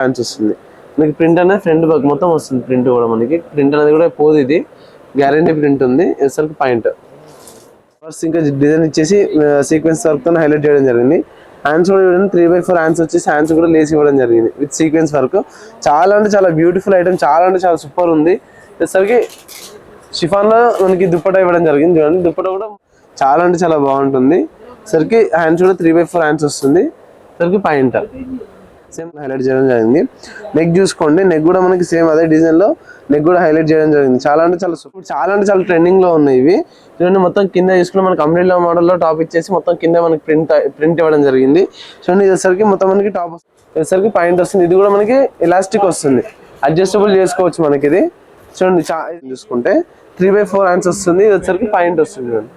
Chance వస్తుంది. మనకి print అనేది ఫ్రంట్ బ్యాక్ మొత్తం వస్తుంది ప్రింట్ కూడా మనకి. ప్రింట్ అనేది కూడా పోదు ఇది. గ్యారంటీ ప్రింట్ ఉంది. ఎస్ఎల్కి పాయింట్ ఫస్ట్ ఇంకా డిజైన్ ఇచ్చేసి సీక్వెన్స్ వర్క్తో హైలైట్ చేయడం జరిగింది. హ్యాండ్స్ కూడా ఇవ్వడం త్రీ బై ఫోర్ హ్యాండ్స్ వచ్చేసి హ్యాండ్స్ కూడా లేసి ఇవ్వడం జరిగింది విత్ సీక్వెన్స్ వర్క్ చాలా అంటే చాలా బ్యూటిఫుల్ ఐటమ్ చాలా అంటే చాలా సూపర్ ఉంది. వచ్చేసరికి షిఫాన్లో మనకి దుప్పట ఇవ్వడం జరిగింది. చూడండి దుప్పట కూడా చాలా అంటే చాలా బాగుంటుంది. సరికి హ్యాండ్స్ కూడా త్రీ బై ఫోర్ హ్యాండ్స్ వస్తుంది. సరికి పాయింట్ సేమ్ హైలైట్ చేయడం జరిగింది. నెక్ చూసుకోండి. నెక్ కూడా మనకి సేమ్ అదే డిజైన్లో నెక్ కూడా హైలైట్ చేయడం జరిగింది. చాలా అంటే చాలా సూపర్ చాలా అంటే చాలా ట్రెండింగ్లో ఉన్నాయి ఇవి. చూడండి మొత్తం కింద తీసుకుని మనకి అంబ్రెల్లా మోడల్లో టాప్ ఇచ్చేసి మొత్తం కింద మనకి ప్రింట్ ప్రింట్ ఇవ్వడం జరిగింది. చూడండి ఇది మొత్తం మనకి టాప్ వచ్చేసరికి పాయింట్ వస్తుంది. ఇది కూడా మనకి ఎలాస్టిక్ వస్తుంది. అడ్జస్టబుల్ చేసుకోవచ్చు మనకి ఇది. చూడండి చా చూసుకుంటే త్రీ బై ఫోర్ హ్యాండ్స్ వస్తుంది. ఇది వచ్చేసరికి పాయింట్ వస్తుంది. చూడండి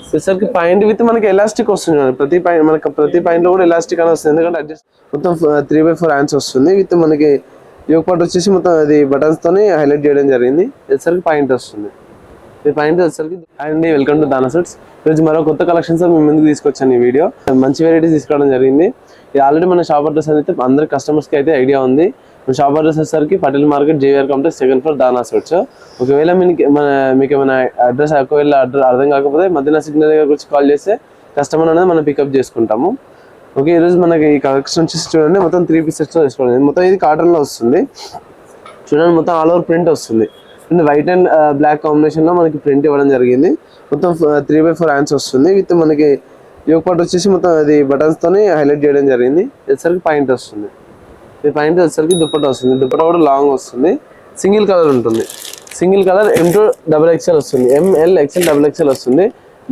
వచ్చేసరికి పాయింట్ విత్ మనకి ఎలాస్టిక్ వస్తుంది ప్రతి పాయింట్ మనకి ప్రతి పాయింట్లో కూడా ఎలాస్టిక్ అని వస్తుంది. ఎందుకంటే అడ్జస్ట్ మొత్తం త్రీ బై ఫోర్ హ్యాండ్స్ వస్తుంది. విత్ మనకి యోగ పార్ట్ వచ్చేసి మొత్తం అది బటన్స్ తోని హైలైట్ చేయడం జరిగింది. వచ్చేసరికి పాయింట్ వస్తుంది. ఈ పాయింట్ వచ్చేసరికి అండి వెల్కమ్ టు దానా సెట్స్ ఈరోజు మరో కొత్త కలెక్షన్స్ మీ ముందుకు తీసుకొచ్చాను ఈ వీడియో. మంచి వెరైటీస్ తీసుకోవడం జరిగింది. ఇది ఆల్రెడీ మన షాప్ అడ్రస్ అయితే అందరి కస్టమర్స్కి అయితే ఐడియా ఉంది. షాప్ అడ్రస్ వచ్చేసరికి Patel market JVR complex second floor దానా సెట్స్ ఒకవేళ మీకు మన మీకు ఏమైనా అడ్రస్ ఒకవేళ అడ్రస్ అర్థం కాకపోతే మధ్యన సిగ్నల్ దగ్గర వచ్చి కాల్ చేస్తే కస్టమర్ అనేది మనం పికప్ చేసుకుంటాము. ఓకే ఈరోజు మనకి ఈ కలెక్షన్ వచ్చేసి చూడండి మొత్తం త్రీ పీసెస్తో తీసుకోండి. మొత్తం ఇది కాటన్లో వస్తుంది. చూడండి మొత్తం ఆల్ ఓవర్ ప్రింట్ వస్తుంది. వైట్ అండ్ బ్లాక్ కాంబినేషన్లో మనకి ప్రింట్ ఇవ్వడం జరిగింది. మొత్తం త్రీ బై ఫోర్ హ్యాండ్స్ వస్తుంది. విత్ మనకి యోగ పాటు వచ్చేసి మొత్తం అది బటన్స్తోని హైలైట్ చేయడం జరిగింది. వచ్చేసరికి పాయింట్ వస్తుంది. ఇది పైన వచ్చేసరికి దుప్పట వస్తుంది. దుప్పట కూడా లాంగ్ వస్తుంది. సింగిల్ కలర్ ఉంటుంది. Single colour M to double XL వస్తుంది. M L XL double XL వస్తుంది.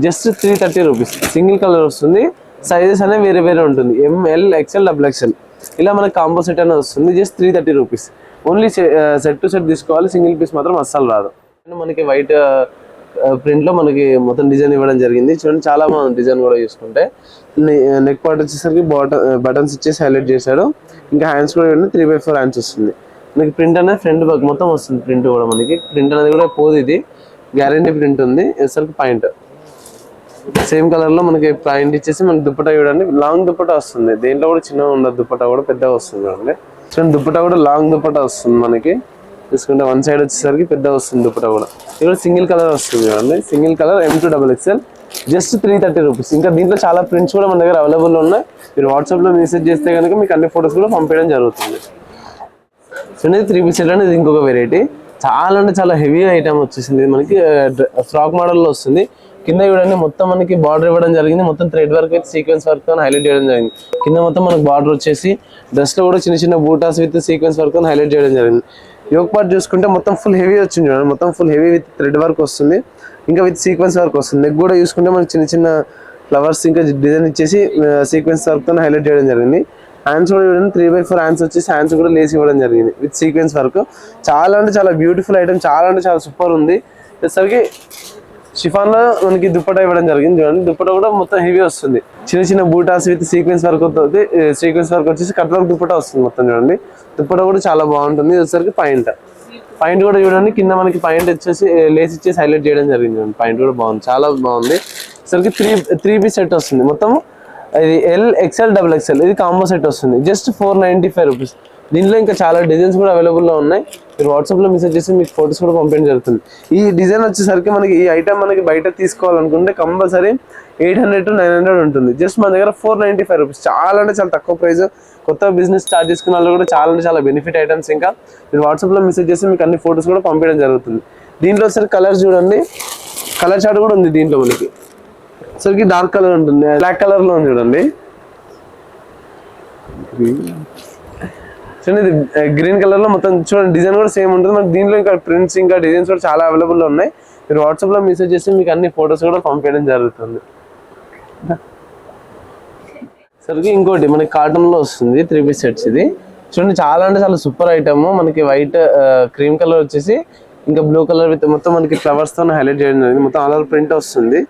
Just three thirty rupees single colour వస్తుంది. సైజెస్ అనేవి వేరే వేరే ఉంటుంది. ఎంఎల్ ఎక్స్ఎల్ డబుల్ ఎక్స్ఎల్ ఇలా మనకి కాంబో సెట్ అనేది వస్తుంది. Just three thirty rupees only set to set తీసుకోవాలి. సింగిల్ పీస్ మాత్రం అస్సలు రాదు. మనకి వైట్ ప్రింట్లో మనకి మొత్తం డిజైన్ ఇవ్వడం జరిగింది. చూడండి చాలా బాగుంది డిజైన్ కూడా చూసుకుంటే. నెక్ పార్ట్ వచ్చేసరికి బాటన్ బటన్స్ ఇచ్చేసి హైలైట్ చేశాడు. ఇంకా హ్యాండ్స్ కూడా త్రీ బై ఫోర్ హ్యాండ్స్ వస్తుంది. మనకి ప్రింట్ అనేది ఫ్రంట్ బగ్ మొత్తం వస్తుంది ప్రింట్ కూడా మనకి. ప్రింట్ అనేది కూడా పోదు ఇది. గ్యారంటీ ప్రింట్ ఉంది. వచ్చేసరికి పాయింట్ సేమ్ కలర్లో మనకి పాయింట్ ఇచ్చేసి మనకి దుప్పటా చూడండి. లాంగ్ దుప్పటా వస్తుంది. దేంట్లో కూడా చిన్నగా ఉండదు. దుప్పటా కూడా పెద్దగా వస్తుంది చూడండి. చూడండి దుప్పటా కూడా లాంగ్ దుప్పటా వస్తుంది మనకి. తీసుకుంటే వన్ సైడ్ వచ్చేసరికి పెద్ద వస్తుంది దుప్పటా కూడా. ఇక్కడ సింగిల్ కలర్ వస్తుంది అండి single colour M to double XL just three thirty rupees ఇంకా దీంట్లో చాలా ప్రింట్స్ కూడా మన దగ్గర అవైలబుల్ ఉన్నాయి. మీరు వాట్సాప్లో మెసేజ్ చేస్తే కనుక మీకు అన్ని ఫొటోస్ కూడా పంపించడం జరుగుతుంది. చూడండి త్రీ పీస్ సెట్ అనేది ఇంకొక వెరైటీ చాలా అంటే చాలా హెవీ ఐటమ్ వచ్చేసింది. మనకి ఫ్రాక్ మోడల్లో వస్తుంది. కింద చూడండి మొత్తం మనకి బార్డర్ ఇవ్వడం జరిగింది. మొత్తం థ్రెడ్ వర్క్ విత్ సీక్వెన్స్ వర్క్తో హైలైట్ చేయడం జరిగింది. కింద మొత్తం మనకు బార్డర్ వచ్చేసి డ్రెస్లో కూడా చిన్న చిన్న బూటాస్ విత్ సీక్వెన్స్ వర్క్ అని హైలైట్ చేయడం జరిగింది. యోగ పార్ట్ చూసుకుంటే మొత్తం ఫుల్ హెవీ వచ్చింది చూడండి. మొత్తం full heavy with thread work వస్తుంది. ఇంకా విత్ సీక్వెన్స్ వర్క్ వస్తుంది. నెక్ కూడా చూసుకుంటే మనకి చిన్న చిన్న ఫ్లవర్స్ ఇంకా డిజైన్ ఇచ్చేసి సీక్వెన్స్ వర్క్తో హైలైట్ చేయడం జరిగింది. హ్యాండ్స్ కూడా చూడండి త్రీ బై ఫోర్ హ్యాండ్స్ వచ్చేసి హ్యాండ్స్ కూడా లేసి ఇవ్వడం జరిగింది విత్ సీక్వెన్స్ వర్క్ చాలా అంటే చాలా బ్యూటిఫుల్ ఐటమ్ చాలా అంటే చాలా సూపర్ ఉంది. వచ్చేసరికి షిఫాన్లో మనకి దుప్పట ఇవ్వడం జరిగింది చూడండి. దుప్పట కూడా మొత్తం హెవీ వస్తుంది. చిన్న చిన్న బూటాస్ విత్ సీక్వెన్స్ వర్క్ అవుతుంది. సీక్వెన్స్ వర్క్ వచ్చేసి కట్ వర్క్ దుప్పట వస్తుంది మొత్తం చూడండి. దుప్పట కూడా చాలా బాగుంటుంది. వచ్చేసరికి పాయింట్ పాయింట్ కూడా చూడండి కింద మనకి పాయింట్ వచ్చేసి లేస్ ఇచ్చేసి హైలైట్ చేయడం జరిగింది చూడండి. పాయింట్ కూడా బాగుంది. చాలా బాగుంది. సరికి త్రీ త్రీ పీస్ సెట్ వస్తుంది. మొత్తం ఇది ఎల్ ఎక్స్ఎల్ డబుల్ ఎక్స్ఎల్ ఇది కాంబో సెట్ వస్తుంది. Just four ninety five rupees దీంట్లో ఇంకా చాలా డిజైన్స్ కూడా అవైలబుల్లో ఉన్నాయి. మీరు వాట్సాప్లో మెసేజ్ చేసి మీకు ఫొటోస్ కూడా పంపించడం జరుగుతుంది. ఈ డిజైన్ వచ్చేసరికి మనకి ఈ ఐటమ్ మనకి బయట తీసుకోవాలనుకుంటే compulsory eight hundred to nine hundred ఉంటుంది. జస్ట్ మన దగ్గర ఫోర్ నైంటీ ఫైవ్ రూపీస్. చాలా అంటే చాలా తక్కువ ప్రైస్. కొత్త బిజినెస్ స్టార్ట్ చేసుకున్న వాళ్ళు కూడా చాలా అంటే చాలా బెనిఫిట్ ఐటమ్స్ ఇంకా మీరు వాట్సాప్లో మెసేజ్ చేసి మీకు అన్ని ఫొటోస్ కూడా పంపించడం జరుగుతుంది. దీంట్లో సరే కలర్స్ చూడండి. కలర్ చార్ట్ కూడా ఉంది దీంట్లో మనకి. సరికి డార్క్ కలర్ ఉంటుంది. బ్లాక్ కలర్లో ఉంది చూడండి. చూడండి ఇది గ్రీన్ కలర్లో మొత్తం చూడండి డిజైన్ కూడా సేమ్ ఉంటుంది. మనకి దీంట్లో ఇంకా ప్రింట్స్ ఇంకా డిజైన్స్ కూడా చాలా అవైలబుల్లో ఉన్నాయి. మీరు వాట్సాప్లో మెసేజ్ చేస్తే మీకు అన్ని ఫొటోస్ కూడా పంపించడం జరుగుతుంది. సరికి ఇంకోటి మనకి కాటన్లో వస్తుంది త్రీ పీస్ సెట్స్ ఇది. చూడండి చాలా అంటే చాలా సూపర్ ఐటమ్ మనకి వైట్ క్రీమ్ కలర్ వచ్చేసి ఇంకా బ్లూ కలర్ విత్ మొత్తం మనకి ఫ్లవర్స్తో హైలైట్ చేయడం జరిగింది. మొత్తం ఆల్ ప్రింట్ వస్తుంది.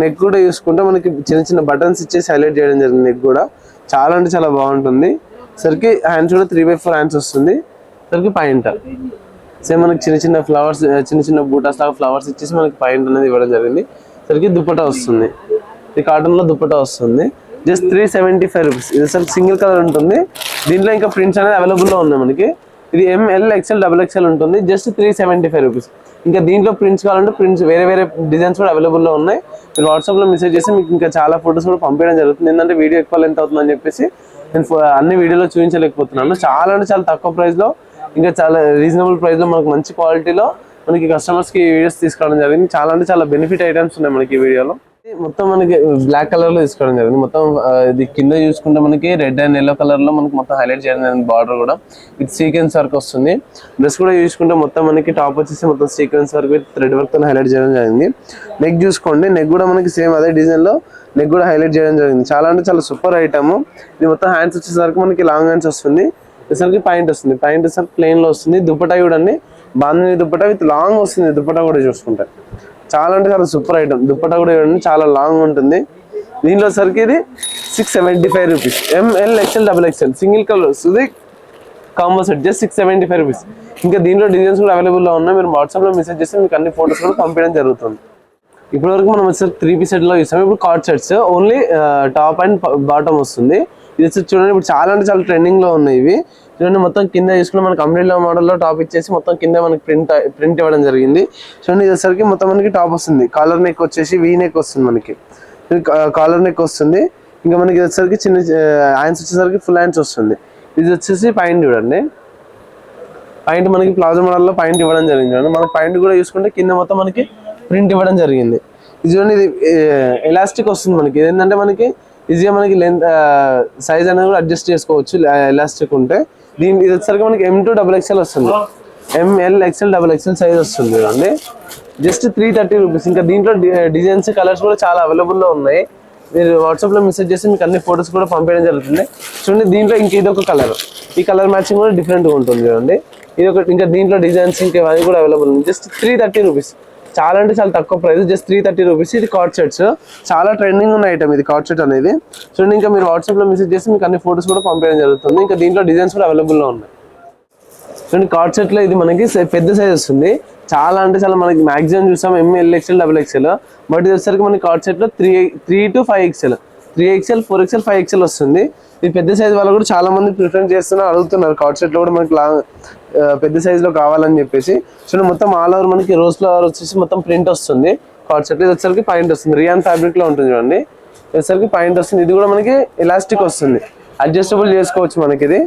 నెక్ కూడా చూసుకుంటే మనకి చిన్న చిన్న బటన్స్ ఇచ్చేసి హైలైట్ చేయడం జరిగింది నెక్ కూడా. చాలా అంటే చాలా బాగుంటుంది. సరికి హ్యాండ్స్ కూడా త్రీ బై ఫోర్ హ్యాండ్స్ వస్తుంది. సరికి పాయింట్ సేమ్ మనకి చిన్న చిన్న ఫ్లవర్స్ చిన్న చిన్న బూటాస్ లాగా ఫ్లవర్స్ ఇచ్చేసి మనకి పాయింట్ అనేది ఇవ్వడం జరిగింది. సరికి దుప్పటా వస్తుంది. ఈ కాటన్లో దుప్పటా వస్తుంది. Just three seventy five rupees ఇది సార్ సింగిల్ కలర్ ఉంటుంది. దీంట్లో ఇంకా ప్రింట్స్ అనేది అవైలబుల్లో ఉన్నాయి మనకి. ఇది M L XL double XL ఉంటుంది. Just three seventy five rupees ఇంకా దీంట్లో ప్రింట్స్ కావాలంటే ప్రింట్స్ వేరే వేరే డిజైన్స్ కూడా అవైలబుల్లో ఉన్నాయి. మీరు వాట్సాప్లో మెసేజ్ చేసి మీకు ఇంకా చాలా ఫొటోస్ కూడా పంపించడం జరుగుతుంది. ఏంటంటే వీడియో ఎక్కువ లెంత్ అవుతుందని చెప్పేసి నేను అన్ని వీడియోలో చూపించలేకపోతున్నాను. చాలా అంటే చాలా తక్కువ ప్రైస్లో ఇంకా చాలా రీజనబుల్ ప్రైస్లో మనకు మంచి క్వాలిటీలో మనకి కస్టమర్స్కి వీడియోస్ తీసుకోవడం జరిగింది. చాలా అంటే చాలా బెనిఫిట్ ఐటమ్స్ ఉన్నాయి మనకి ఈ వీడియోలో మొత్తం మనకి బ్లాక్ కలర్లో తీసుకోవడం జరిగింది. మొత్తం ఇది కింద చూసుకుంటే మనకి రెడ్ అండ్ ఎల్లో కలర్లో మనకి మొత్తం హైలైట్ చేయడం జరిగింది బార్డర్ కూడా. విత్ సీక్వెన్స్ వర్క్ వస్తుంది. డ్రెస్ కూడా చూసుకుంటే మొత్తం మనకి టాప్ వచ్చేసి మొత్తం సీక్వెన్స్ వర్క్ విత్ థ్రెడ్ వర్క్తో హైలైట్ చేయడం జరిగింది. నెక్ చూసుకోండి. నెక్ కూడా మనకి సేమ్ అదే డిజైన్లో నెక్ కూడా హైలైట్ చేయడం జరిగింది. చాలా అంటే చాలా సూపర్ ఐటమ్ ఇది మొత్తం హ్యాండ్స్ వచ్చేసరికి మనకి లాంగ్ హ్యాండ్స్ వస్తుంది. వచ్చేసరికి పాయింట్ వస్తుంది. పాయింట్ వచ్చేసరికి ప్లెయిన్లో వస్తుంది. దుప్పటా చూడండి. బాంధని దుప్పటా విత్ లాంగ్ వస్తుంది. దుప్పటా కూడా చూసుకుంటే. చాలా అంటే చాలా సూపర్ ఐటమ్. దుప్పటా కూడా చూడండి చాలా లాంగ్ ఉంటుంది. దీనిలో సరికి ఇది six seventy five rupees M L XL double XL single colour వస్తుంది combo set just six seventy five rupees ఇంకా దీంట్లో డిజైన్స్ కూడా అవైలబుల్లో ఉన్నాయి. మీరు వాట్సాప్లో మెసేజ్ చేస్తే మీకు అన్ని ఫోటోస్ కూడా పంపించడం జరుగుతుంది. ఇప్పటి వరకు మనం వచ్చేసరికి త్రీ పీస్ సెట్లో ఇస్తాం ఇప్పుడు co-ord sets only top and bottom వస్తుంది. ఇది వచ్చి చూడండి ఇప్పుడు చాలా అంటే చాలా ట్రెండింగ్లో ఉన్నాయి ఇవి. చూడండి మొత్తం కింద తీసుకుని మనకి అంబ్రెల్లా మోడల్లో టాప్ ఇచ్చేసి మొత్తం కింద మనకి ప్రింట్ ప్రింట్ ఇవ్వడం జరిగింది. చూడండి ఇది వచ్చేసరికి మొత్తం మనకి టాప్ వస్తుంది. కాలర్ నెక్ వచ్చేసి వీ నెక్ వస్తుంది మనకి. కాలర్ నెక్ వస్తుంది. ఇంకా మనకి ఇది వచ్చేసరికి చిన్న హ్యాండ్స్ వచ్చేసరికి ఫుల్ హ్యాండ్స్ వస్తుంది. ఇది వచ్చేసి పైన చూడండి. పాయింట్ మనకి ప్లాజో మోడల్లో పాయింట్ ఇవ్వడం జరిగింది. చూడండి మనకి పాయింట్ కూడా చూసుకుంటే కింద మొత్తం మనకి ప్రింట్ ఇవ్వడం జరిగింది. ఇది చూడండి ఇది ఎలాస్టిక్ వస్తుంది మనకి. ఇది ఏంటంటే మనకి ఈజీగా మనకి లెంత్ సైజ్ అనేది కూడా అడ్జస్ట్ చేసుకోవచ్చు. ఎలాస్టిక్ ఉంటే. దీని ఇది వచ్చేసరికి మనకి ఎం టూ డబుల్ ఎక్స్ఎల్ వస్తుంది. M L XL double XL size వస్తుంది చూడండి. జస్ట్ త్రీ థర్టీ రూపీస్ ఇంకా దీంట్లో డిజైన్స్ కలర్స్ కూడా చాలా అవైలబుల్లో ఉన్నాయి. మీరు వాట్సాప్లో మెసేజ్ చేసి మీకు అన్ని ఫొటోస్ కూడా పంపించడం జరుగుతుంది. చూడండి దీంట్లో ఇంక ఇది ఒక కలర్ ఈ కలర్ మ్యాచింగ్ కూడా డిఫరెంట్గా ఉంటుంది చూడండి. ఇది ఒక ఇంకా దీంట్లో డిజైన్స్ ఇంకా ఇవన్నీ కూడా అవైలబుల్ ఉంది జస్ట్ త్రీ థర్టీ రూపీస్ చాలా అంటే చాలా తక్కువ price just three thirty rupees ఇది కార్డ్ సెట్స్ చాలా ట్రెండింగ్ ఉన్న ఐటమ్ ఇది కార్డ్ సెట్ అనేది. చూడండి ఇంకా మీరు వాట్సాప్లో మెసేజ్ చేసి మీకు అన్ని ఫొటోస్ కూడా పంపించడం జరుగుతుంది. ఇంకా దీంట్లో డిజైన్స్ కూడా అవైలబుల్లో ఉన్నాయి. చూడండి కార్డ్ సెట్లో ఇది మనకి పెద్ద సైజ్ వస్తుంది. చాలా అంటే చాలా మనకి మాక్సిమం చూసాం M L XL double XL but ఇది వచ్చేసరికి మనకి కార్డ్ సెట్లో three three to five XL three XL four XL five XL వస్తుంది. ఇది పెద్ద సైజ్ వాళ్ళు కూడా చాలా మంది ప్రిఫరెన్స్ చేస్తున్నారు అడుగుతున్నారు. కార్డ్ సెట్లో కూడా మనకి లాంగ్ పెద్ద సైజులో కావాలని చెప్పేసి. చూడండి మొత్తం ఆల్ ఓవర్ మనకి రోజ్ ఫ్లవర్ వచ్చేసి మొత్తం ప్రింట్ వస్తుంది. కార్డ్ సెట్ ఇది వచ్చేసరికి పాయింట్ వస్తుంది. రియాన్ ఫ్యాబ్రిక్లో ఉంటుంది చూడండి. వచ్చేసరికి పాయింట్ వస్తుంది. ఇది కూడా మనకి ఎలాస్టిక్ వస్తుంది. అడ్జస్టబుల్ చేసుకోవచ్చు మనకి ఇది.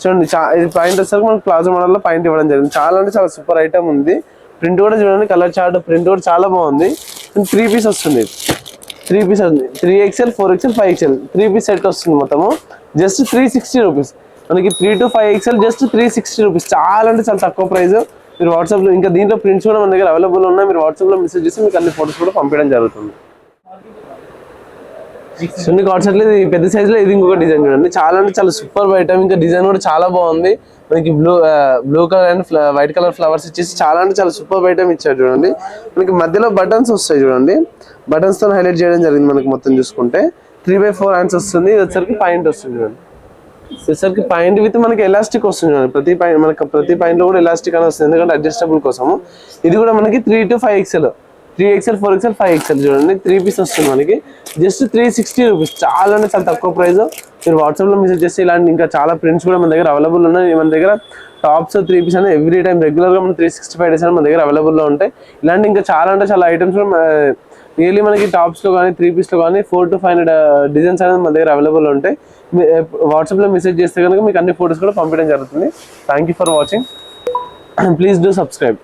చూడండి ఇది పాయింట్ వచ్చేసరికి మనకి ప్లాజో మోడల్లో పాయింట్ ఇవ్వడం జరిగింది. చాలా అంటే చాలా సూపర్ ఐటమ్ ఉంది. ప్రింట్ కూడా చూడండి కలర్ చార్ట్ ప్రింట్ కూడా చాలా బాగుంది. త్రీ పీస్ వస్తుంది. త్రీ పీస్ వస్తుంది. Three XL four XL five XL three piece set వస్తుంది మొత్తము. జస్ట్ త్రీ సిక్స్టీ రూపీస్ మనకి three to five XL just three sixty rupees చాలా అంటే చాలా తక్కువ ప్రైస్ మీరు వాట్సాప్లో ఇంకా దీంట్లో ప్రింట్స్ కూడా మన దగ్గర అవైలబుల్ ఉన్నాయి. మీరు వాట్సాప్లో మెసేజ్ చేసి మీకు అన్ని ఫోటోస్ కూడా పంపించడం జరుగుతుంది. సున్ని కాన్సెప్ట్ ఇది పెద్ద సైజులో ఇది ఇంకొక డిజైన్ చూడండి చాలా అంటే చాలా సూపర్ ఐటమ్ ఇంకా డిజైన్ కూడా చాలా బాగుంది. మనకి blue blue colour and white colour flowers ఇచ్చేసి చాలా అంటే చాలా సూపర్ ఐటమ్ ఇచ్చారు చూడండి. మనకి మధ్యలో బటన్స్ వస్తాయి చూడండి. బటన్స్తో హైలైట్ చేయడం జరిగింది మనకి మొత్తం చూసుకుంటే. త్రీ బై ఫోర్ హ్యాండ్స్ వస్తుంది. ఇది వచ్చరికి పాయింట్ వస్తుంది చూడండి. వచ్చేసరికి పాయింట్ విత్ మనకి ఎలాస్టిక్ వస్తుంది ప్రతి పాయింట్ మనకి ప్రతి పాయింట్లో కూడా ఎలాస్టిక్ అని వస్తుంది. ఎందుకంటే అడ్జస్టబుల్ కోసము ఇది కూడా మనకి three to five XL three XL four XL five XL చూడండి. త్రీ పీస్ వస్తుంది మనకి. జస్ట్ త్రీ సిక్స్టీ రూపీస్ చాలా అంటే చాలా తక్కువ ప్రైస్ మీరు వాట్సాప్లో మెసేజ్ చేస్తే ఇలాంటి ఇంకా చాలా ప్రింట్స్ కూడా మన దగ్గర అవైలబుల్ ఉన్నాయి. మన దగ్గర టాప్స్ త్రీ పీస్ అనేది ఎవ్రీ టైం రెగ్యులర్గా మన త్రీ సిక్స్టీ ఫైవ్ డేస్ మన దగ్గర అవైలబుల్లో ఉంటాయి. ఇలాంటి ఇంకా చాలా అంటే చాలా ఐటమ్స్ నియర్లీ మనకి టాప్స్లో కానీ త్రీ పీస్లో కానీ four to five hundred designs అనేది మన దగ్గర అవైలబుల్ ఉంటాయి. వాట్సాప్లో uh, మెసేజ్ చేస్తే కనుక మీకు అన్ని ఫోటోస్ కూడా పంపించడం జరుగుతుంది. Thank you for watching please do subscribe